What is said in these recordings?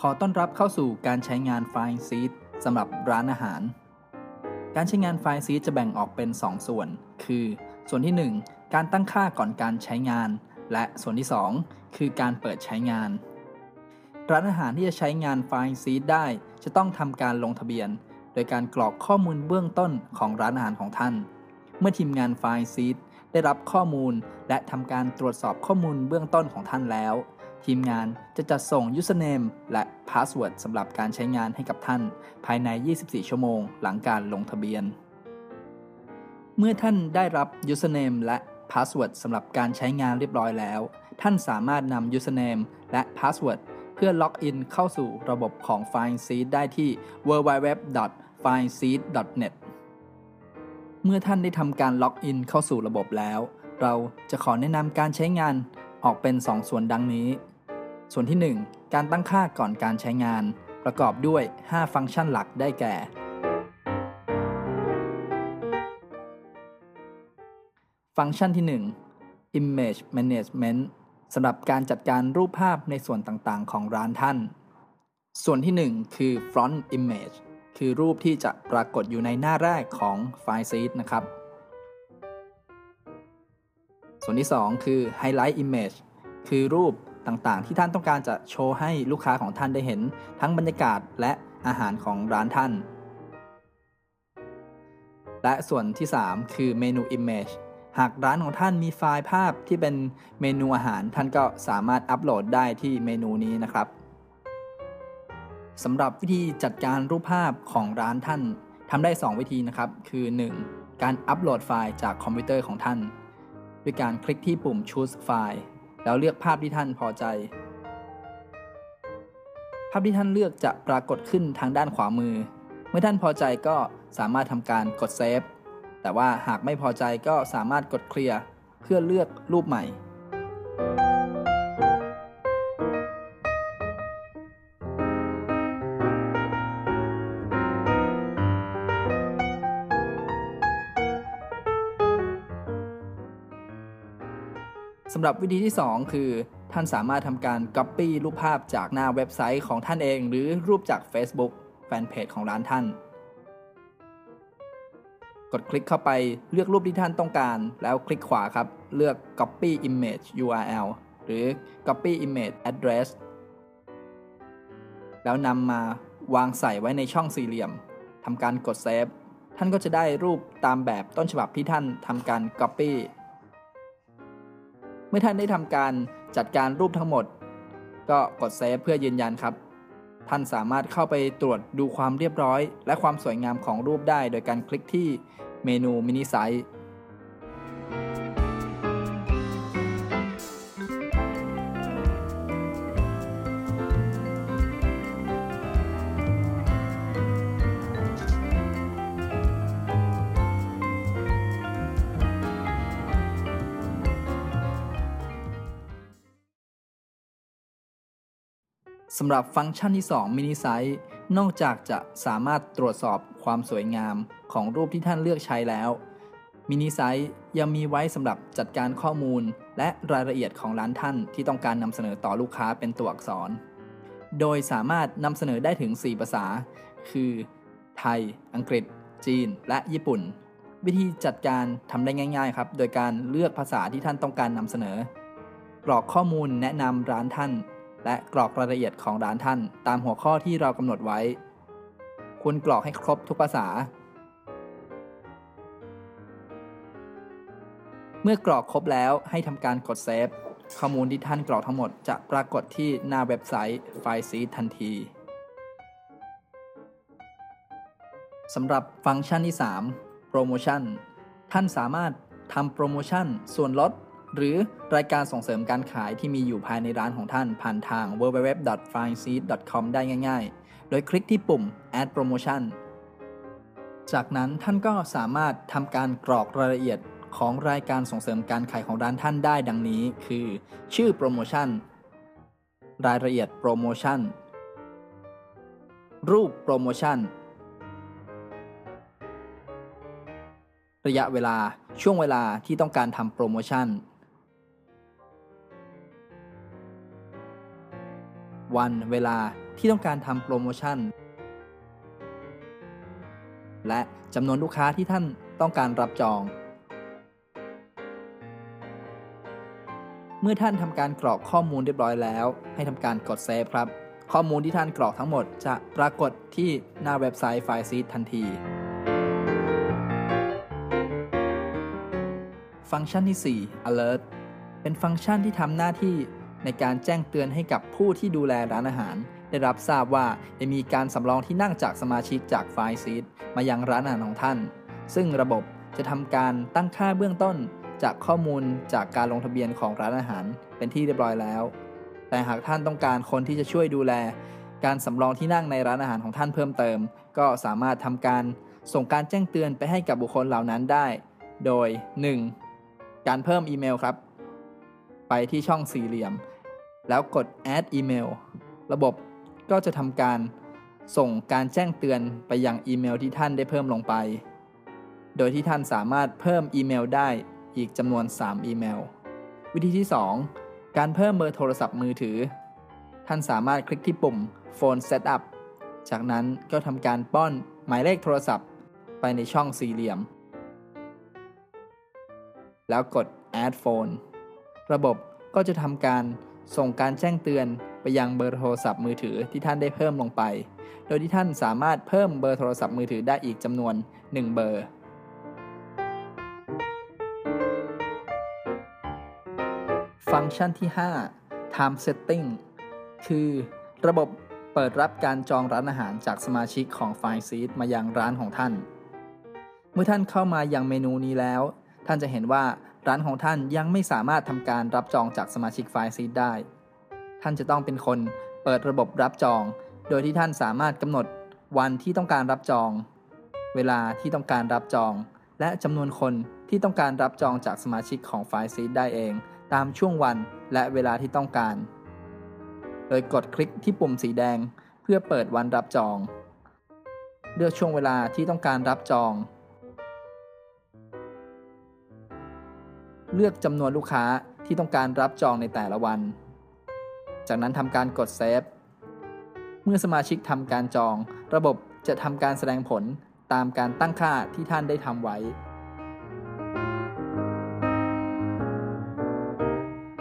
ขอต้อนรับเข้าสู่การใช้งาน Find Seed สำหรับร้านอาหาร การใช้งาน Find Seed จะแบ่งออกเป็น 2 ส่วน คือ ส่วนที่ 1 การตั้งค่าก่อนการใช้งาน และส่วนที่ 2 คือการเปิดใช้งาน ร้านอาหารที่จะใช้งาน Find Seed ได้ จะต้องทำการลงทะเบียน โดยการกรอกข้อมูลเบื้องต้นของร้านอาหารของท่าน เมื่อทีมงาน Find Seed ได้รับข้อมูลและทำการตรวจสอบข้อมูลเบื้องต้นของท่านแล้ว ทีมงานจะจัดส่ง username และ password สำหรับการใช้งานให้กับท่าน ภายใน 24 ชั่วโมงหลังการลงทะเบียน เมื่อท่านได้รับ username และ password สำหรับการใช้งานเรียบร้อยแล้ว ท่านสามารถนำ username และ password เพื่อล็อกอินเข้าสู่ระบบของ FindSeed ได้ที่ www.findseed.net เมื่อท่านได้ทำการล็อกอินเข้าสู่ระบบแล้ว เราจะขอแนะนำการใช้งานออกเป็น 2 ส่วนดังนี้ ส่วนที่ 1 การตั้งค่าก่อนการใช้งาน ประกอบด้วย 5 ฟังก์ชันหลักได้แก่ ฟังก์ชันที่ 1 Image Management สำหรับการจัดการรูปภาพในส่วนต่างๆ ของร้านท่าน ส่วนที่ 1 คือ Front Image คือรูปที่จะปรากฏอยู่ในหน้าแรกของไฟล์ซีดนะครับ ส่วนที่ 2 คือ Highlight Image คือรูป ต่างๆ ที่ท่านต้องการจะโชว์ให้ลูกค้าของท่านได้เห็น ทั้งบรรยากาศและอาหารของร้านท่าน และส่วนที่ 3 คือเมนู Image หากร้านของท่านมีไฟล์ภาพที่เป็นเมนูอาหารท่านก็สามารถอัปโหลดได้ที่เมนูนี้นะครับสำหรับวิธีจัดการรูปภาพของร้านท่านทำได้ 2 วิธีนะครับ คือ 1. การอัปโหลดไฟล์จากคอมพิวเตอร์ของท่าน ด้วยการคลิกที่ปุ่ม choose file แล้วเลือกภาพที่ท่านพอใจ ภาพที่ท่านเลือกจะปรากฏขึ้นทางด้านขวามือ เมื่อท่านพอใจก็สามารถทำการกดเซฟแต่ว่าหากไม่พอใจก็สามารถกดเคลียร์เพื่อเลือกรูปใหม่ สำหรับวิธีที่ 2 คือ ท่านสามารถทำการ Copy รูปภาพจากหน้าเว็บไซต์ของท่านเอง หรือรูปจาก Facebook แฟนเพจของร้านท่าน กดคลิกเข้าไปเลือกรูปที่ท่านต้องการ แล้วคลิกขวาครับ เลือก Copy Image URL หรือ Copy Image Address แล้วนำมาวางใส่ไว้ในช่องสี่เหลี่ยมทำการกดเซฟท่านก็จะได้รูปตามแบบต้นฉบับที่ท่านทำการ Copy มื่อท่านได้ทำการจัดการรูปทั้งหมด ก็กดเซฟเพื่อยืนยันครับ ท่านสามารถเข้าไปตรวจดูความเรียบร้อย และความสวยงามของรูปได้ โดยการคลิกที่เมนูมินิไซส์ำหรับฟังก์ชันที่ 2 Mini Size นอกจากจะสามารถตรวจสอบความสวยงามของรูปที่ท่านเลือกใช้แล้ว Mini Size ยังมีไว้สำหรับจัดการข้อมูล และรายละเอียดของร้านท่านที่ต้องการนำเสนอต่อลูกค้าเป็นตัวอักษร โดยสามารถนำเสนอได้ถึง 4 ภาษา คือ ไทย อังกฤษ จีน และญี่ปุ่น วิธีจัดการทำได้ง่าย ๆ ครับ โดยการเลือกภาษาที่ท่านต้องการนำเสนอกรอกข้อมูลแนะนำร้านท่าน และกรอกรายละเอียดของร้านท่าน ตามหัวข้อที่เรากำหนดไว้ ควรกรอกให้ครบทุกภาษา เมื่อกรอกครบแล้วให้ทำการกดเซฟข้อมูลที่ท่านกรอกทั้งหมดจะปรากฏที่หน้าเว็บไซต์ไฟล์ซีทันทีสำหรับฟังก์ชันที่ 3 โปรโมชั่น ท่านสามารถทำโปรโมชั่นส่วนลด หรือรายการส่งเสริมการขายที่มีอยู่ภายในร้านของท่านผ่านทาง www.findseed.com ได้ง่ายๆ โดยคลิกที่ปุ่ม add promotion จากนั้นท่านก็สามารถทำการกรอกรายละเอียดของรายการส่งเสริมการขายของร้านท่านได้ดังนี้ คือ ชื่อโปรโมชั่น รายละเอียดโปรโมชั่น รูปโปรโมชั่น ระยะเวลาช่วงเวลาที่ต้องการทำโปรโมชั่น วันเวลาที่ต้องการทำโปรโมชั่น และจำนวนลูกค้าที่ท่านต้องการรับจอง เมื่อท่านทำการกรอกข้อมูลเรียบร้อยแล้ว ให้ทำการกดเซฟครับ ข้อมูลที่ท่านกรอกทั้งหมดจะปรากฏที่หน้าเว็บไซต์ไฟล์ซีทันที ฟังก์ชันที่ 4 alert เป็นฟังก์ชันที่ทำหน้าที่ ในการแจ้งเตือนให้กับผู้ที่ดูแลร้านอาหาร ได้รับทราบว่าได้มีการสำรองที่นั่งจากสมาชิกจากไฟล์ซีดมายังร้านอาหารของท่าน ซึ่งระบบจะทำการตั้งค่าเบื้องต้น จากข้อมูลจากการลงทะเบียนของร้านอาหาร เป็นที่เรียบร้อยแล้ว แต่หากท่านต้องการคนที่จะช่วยดูแล การสำรองที่นั่งในร้านอาหารของท่านเพิ่มเติม ก็สามารถทำการส่งการแจ้งเตือนไปให้กับบุคคลเหล่านั้นได้ โดย 1. การเพิ่มอีเมลครับ ไปที่ช่องสี่เหลี่ยม แล้วกด add email ระบบก็จะทำการส่งการแจ้งเตือนไปยังอีเมลที่ท่านได้เพิ่มลงไป โดยที่ท่านสามารถเพิ่มอีเมลได้อีกจำนวน 3 อีเมล วิธีที่ 2 การเพิ่มเบอร์โทรศัพท์มือถือ ท่านสามารถคลิกที่ปุ่ม Phone Setup จากนั้นก็ทำการป้อนหมายเลขโทรศัพท์ไปในช่องสี่เหลี่ยม แล้วกด Add Phone ระบบก็จะทำการ ส่งการแจ้งเตือนไปยังเบอร์โทรศัพท์มือถือที่ท่านได้เพิ่มลงไป โดยที่ท่านสามารถเพิ่มเบอร์โทรศัพท์มือถือได้อีกจำนวน 1 เบอร์ ฟังก์ชันที่ 5 Time Setting คือระบบเปิดรับการจองร้านอาหารจากสมาชิกของ f i ซี e มายังร้านของท่าน เมื่อท่านเข้ามายังเมนูนี้แล้ว ท่านจะเห็นว่า ร้านของท่านยังไม่สามารถทำการรับจองจากสมาชิก f i ซี e ได้ ท่านจะต้องเป็นคนเปิดระบบรับจอง โดยที่ท่านสามารถกำหนดวันที่ต้องการรับจอง เวลาที่ต้องการรับจอง และจำนวนคนที่ต้องการรับจองจากสมาชิกของ f i ซี e ได้เอง ตามช่วงวันและเวลาที่ต้องการ โดยกดคลิกที่ปุ่มสีแดง เพื่อเปิดวันรับจอง เลือกช่วงเวลาที่ต้องการรับจอง เลือกจำนวนลูกค้าที่ต้องการรับจองในแต่ละวัน จากนั้นทำการกดเซฟ เมื่อสมาชิกทำการจอง ระบบจะทำการแสดงผลตามการตั้งค่าที่ท่านได้ทำไว้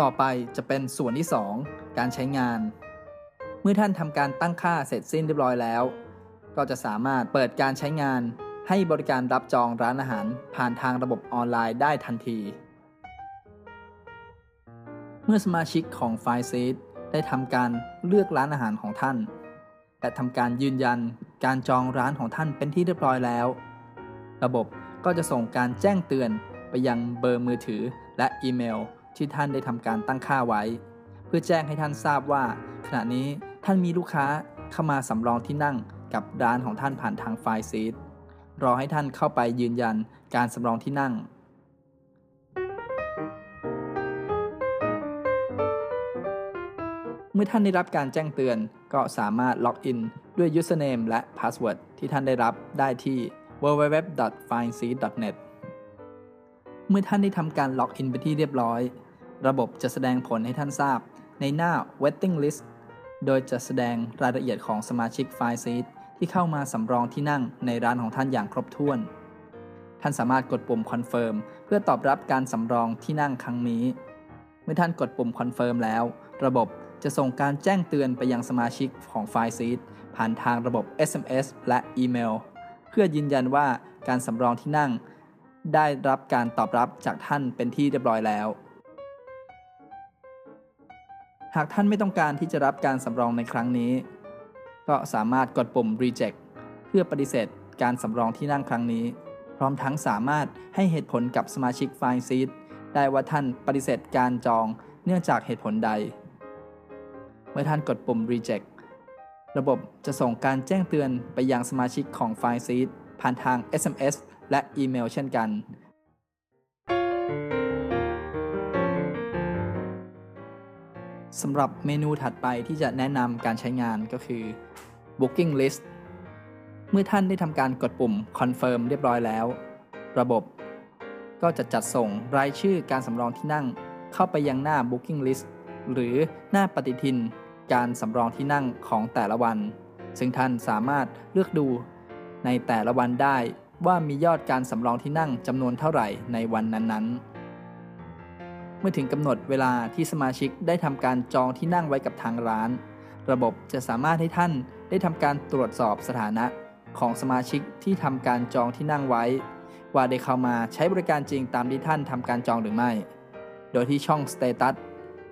ต่อไปจะเป็นส่วนที่ 2 การใช้งาน เมื่อท่านทำการตั้งค่าเสร็จสิ้นเรียบร้อยแล้ว ก็จะสามารถเปิดการใช้งานให้บริการรับจองร้านอาหารผ่านทางระบบออนไลน์ได้ทันที เมื่อสมาชิกของไฟซีดได้ทำการเลือกร้านอาหารของท่าน และทำการยืนยันการจองร้านของท่านเป็นที่เรียบร้อยแล้ว ระบบก็จะส่งการแจ้งเตือนไปยังเบอร์มือถือและอีเมล ที่ท่านได้ทำการตั้งค่าไว้ เพื่อแจ้งให้ท่านทราบว่า ขณะนี้ท่านมีลูกค้าเข้ามาสำรองที่นั่งกับร้านของท่านผ่านทางไฟล์ซีดรอให้ท่านเข้าไปยืนยันการสำรองที่นั่ง เมื่อท่านได้รับการแจ้งเตือน ก็สามารถล็อกอินด้วย username และ password ที่ท่านได้รับได้ที่ www.findseed.net เมื่อท่านได้ทำการล็อกอินไปที่เรียบร้อย ระบบจะแสดงผลให้ท่านทราบ ในหน้า waiting list โดยจะแสดงรายละเอียดของสมาชิกไฟล์ซีดที่เข้ามาสำรองที่นั่งในร้านของท่านอย่างครบถ้วน ท่านสามารถกดปุ่มคอนเฟิร์มเพื่อตอบรับการสำรองที่นั่งครั้งนี้ เมื่อท่านกดปุ่มคอนเฟิร์มแล้ว ระบบ จะส่งการแจ้งเตือนไปยังสมาชิกของไฟล์ซีดผ่านทางระบบ SMS และอีเมล เพื่อยืนยันว่าการสำรองที่นั่ง ได้รับการตอบรับจากท่านเป็นที่เรียบร้อยแล้ว หากท่านไม่ต้องการที่จะรับการสำรองในครั้งนี้ ก็สามารถกดปุ่ม reject เพื่อปฏิเสธการสำรองที่นั่งครั้งนี้ พร้อมทั้งสามารถให้เหตุผลกับสมาชิกไฟล์ซีดได้ว่าท่านปฏิเสธการจองเนื่องจากเหตุผลใด เมื่อท่านกดปุ่ม reject ระบบจะส่งการแจ้งเตือนไปยังสมาชิกของไฟล์ซีดผ่านทาง SMS และอีเมลเช่นกัน สำหรับเมนูถัดไปที่จะแนะนำการใช้งานก็คือ Booking List เมื่อท่านได้ทำการกดปุ่ม Confirm เรียบร้อยแล้ว ระบบก็จะจัดส่งรายชื่อการสำรองที่นั่งเข้าไปยังหน้า Booking List หรือหน้าปฏิทิน การสำรองที่นั่งของแต่ละวัน ซึ่งท่านสามารถเลือกดูในแต่ละวันได้ว่ามียอดการสำรองที่นั่งจำนวนเท่าไหร่ในวันนั้นๆ เมื่อถึงกำหนดเวลาที่สมาชิกได้ทำการจองที่นั่งไว้กับทางร้าน ระบบจะสามารถให้ท่านได้ทำการตรวจสอบสถานะของสมาชิกที่ทำการจองที่นั่งไว้ ว่าได้เข้ามาใช้บริการจริงตามที่ท่านทำการจองหรือไม่ โดยที่ช่อง Status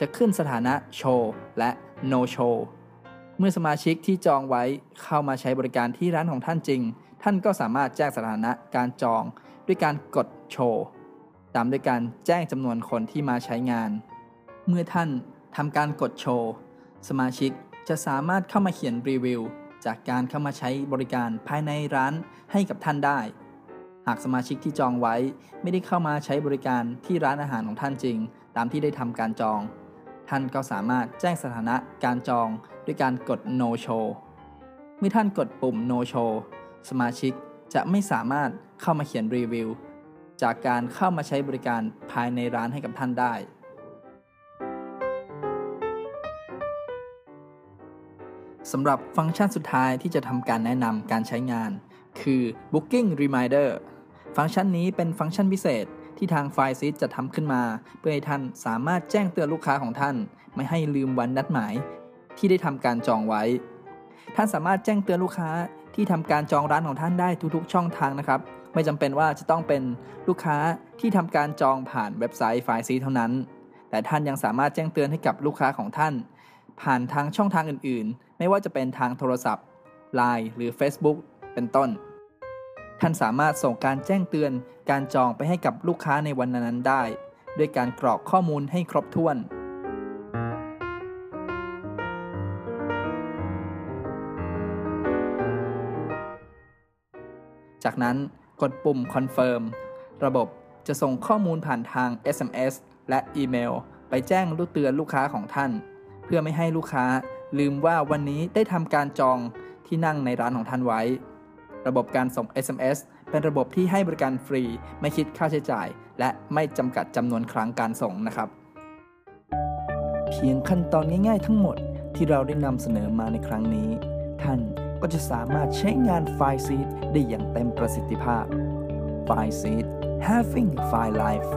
จะขึ้นสถานะโชว์และ No Show เมื่อสมาชิกที่จองไว้เข้ามาใช้บริการที่ร้านของท่านจริง ท่านก็สามารถแจ้งสถานะการจองด้วยการกดโชว์ตามด้วยการแจ้งจำนวนคนที่มาใช้งาน เมื่อท่านทำการกดโชว์สมาชิกจะสามารถเข้ามาเขียนรีวิวจากการเข้ามาใช้บริการภายในร้านให้กับท่านได้ หากสมาชิกที่จองไว้ไม่ได้เข้ามาใช้บริการที่ร้านอาหารของท่านจริง ตามที่ได้ทำการจอง ท่านก็สามารถแจ้งสถานะการจองด้วยการกด no show เมื่อท่านกดปุ่ม no show สมาชิกจะไม่สามารถเข้ามาเขียนรีวิว จากการเข้ามาใช้บริการภายในร้านให้กับท่านได้ สำหรับฟังก์ชันสุดท้ายที่จะทำการแนะนำการใช้งาน คือ Booking Reminder ฟังก์ชันนี้เป็นฟังก์ชันพิเศษ ที่ทางไฟซิจะทำขึ้นมา เพื่อให้ท่านสามารถแจ้งเตือนลูกค้าของท่าน ไม่ให้ลืมวันนัดหมาย ที่ได้ทำการจองไว้ ท่านสามารถแจ้งเตือนลูกค้าที่ทำการจองร้านของท่านได้ทุกๆ ช่องทางนะครับ ไม่จำเป็นว่าจะต้องเป็นลูกค้าที่ทำการจองผ่านเว็บไซต์ไฟซีเท่านั้น แต่ท่านยังสามารถแจ้งเตือนให้กับลูกค้าของท่าน ผ่านทางช่องทางอื่น ๆ ไม่ว่าจะเป็นทางโทรศัพท์ Line หรือ Facebook เป็นต้น ท่านสามารถส่งการแจ้งเตือนการจองไปให้กับลูกค้าในวันนั้นๆได้ ด้วยการกรอกข้อมูลให้ครบถ้วน จากนั้นกดปุ่ม Confirm ระบบจะส่งข้อมูลผ่านทาง SMS และอีเมล ไปแจ้งรูกเตือนลูกค้าของท่าน เพื่อไม่ให้ลูกค้าลืมว่าวันนี้ได้ทำการจองที่นั่งในร้านของท่านไว้ ระบบการส่ง SMS เป็นระบบที่ให้บริการฟรี ไม่คิดค่าใช้จ่าย และไม่จำกัดจำนวนครั้งการส่งนะครับ เพียงขั้นตอนง่ายๆทั้งหมดที่เราได้นำเสนอมาในครั้งนี้ ท่านก็จะสามารถใช้งานไฟล์ซีดได้อย่างเต็มประสิทธิภาพไฟล์ซีด having file life